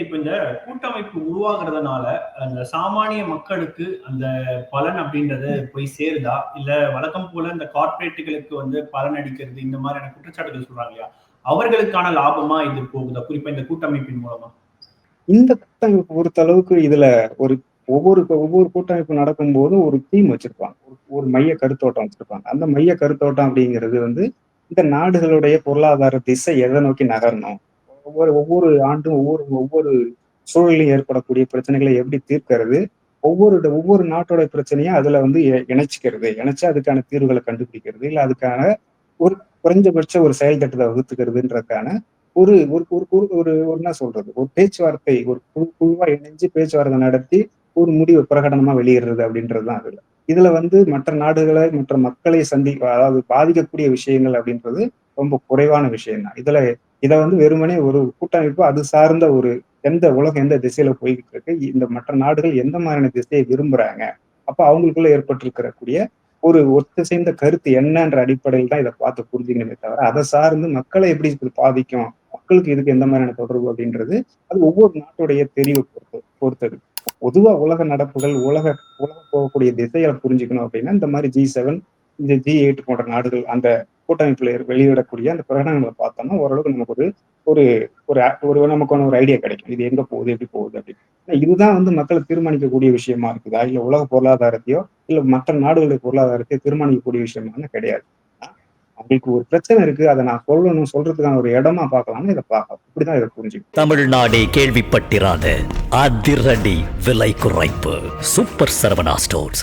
இப்ப இந்த கூட்டமைப்பு உருவாகிறதுனால அந்த சாமானிய மக்களுக்கு அந்த பலன் அப்படின்றது போய் சேருதா? இல்ல வழக்கம் போல இந்த கார்ப்பரேட்டுகளுக்கு வந்து பலன் அடிக்கிறது இந்த மாதிரியான குற்றச்சாட்டுகள் சொல்றாங்க இல்லையா? அவர்களுக்கான லாபமா இது போகுதா? குறிப்பா இந்த கூட்டமைப்பின் மூலமா. இந்த கூட்டமைப்பு பொறுத்த அளவுக்கு இதுல ஒரு ஒவ்வொரு ஒவ்வொரு கூட்டமைப்பு நடக்கும்போது ஒரு தீம் வச்சிருப்பாங்க. ஒரு ஒரு மைய கருத்தோட்டம் வச்சிருப்பாங்க. அந்த மைய கருத்தோட்டம் அப்படிங்கிறது வந்து இந்த நாடுகளுடைய பொருளாதார திசை எதை நோக்கி நகரணும்? ஒவ்வொரு ஒவ்வொரு ஆண்டும் ஒவ்வொரு ஒவ்வொரு சூழலையும் ஏற்படக்கூடிய பிரச்சனைகளை எப்படி தீர்க்கிறது? ஒவ்வொரு ஒவ்வொரு நாட்டோட பிரச்சனையும் அதுல வந்து இணைச்சிக்கிறது. இணைச்சு அதுக்கான தீர்வுகளை கண்டுபிடிக்கிறது. இல்ல அதுக்கான ஒரு குறைஞ்சபட்ச ஒரு செயல் திட்டத்தை வகுத்துக்கிறதுன்றதுக்கான ஒரு ஒரு ஒரு ஒரு ஒரு ஒரு என்ன சொல்றது? ஒரு பேச்சுவார்த்தை ஒரு குழு குழுவா இணைஞ்சு பேச்சுவார்த்தை நடத்தி ஒரு முடிவு பிரகடனமா வெளியிடுறது அப்படின்றது தான் அதுல. இதுல வந்து மற்ற நாடுகளை மற்ற மக்களை சந்தி அதாவது பாதிக்கக்கூடிய விஷயங்கள் அப்படின்றது ரொம்ப குறைவான விஷயம் தான். இதுல இதை வந்து வெறுமனே ஒரு கூட்டமைப்பு அது சார்ந்த ஒரு எந்த உலகம் எந்த திசையில போய்கிட்டு இருக்கு இந்த மற்ற நாடுகள் எந்த மாதிரியான திசையை விரும்புறாங்க அப்ப அவங்களுக்குள்ள ஏற்பட்டிருக்கக்கூடிய ஒரு ஒத்து சேர்ந்த கருத்து என்னன்ற அடிப்படையில் தான் இதை பார்த்து புரிஞ்சுக்கணுமே தவிர அதை சார்ந்து மக்களை எப்படி இது பாதிக்கும் மக்களுக்கு இதுக்கு எந்த மாதிரியான தொடர்பு அப்படின்றது அது ஒவ்வொரு நாட்டுடைய தெரிவு பொறுத்து பொறுத்தது. பொதுவா உலக நடப்புகள் உலக உலக போகக்கூடிய திசைகளை புரிஞ்சுக்கணும் அப்படின்னா இந்த மாதிரி ஜி செவன் இந்த ஜி எயிட் போன்ற நாடுகள் அந்த கூட்டமைப்புல வெளியிடக்கூடிய அந்த பிரகடனங்களை பார்த்தோம்னா ஓரளவுக்கு நமக்கு ஒரு ஒரு ஒரு ஒரு நமக்கான ஒரு ஐடியா கிடைக்கும். இது எங்க போகுது எப்படி போகுது அப்படின்னு. இதுதான் வந்து மக்களை தீர்மானிக்கக்கூடிய விஷயமா இருக்குதா? இல்ல உலக பொருளாதாரத்தையோ இல்ல மற்ற நாடுகளுடைய பொருளாதாரத்தையோ தீர்மானிக்கக்கூடிய விஷயமான கிடையாது. அவங்களுக்கு ஒரு பிரச்சனை இருக்கு. அதை நான் சொல்லணும் சொல்றதுக்கான ஒரு இடமா பார்க்கலாம்னு இதை பார்க்கலாம் இப்படிதான் இதை புரிஞ்சுக்கணும் தமிழ்நாடே கேள்விப்பட்டிராத அதிரடி விலை குறைப்பு. Super Saravana stores.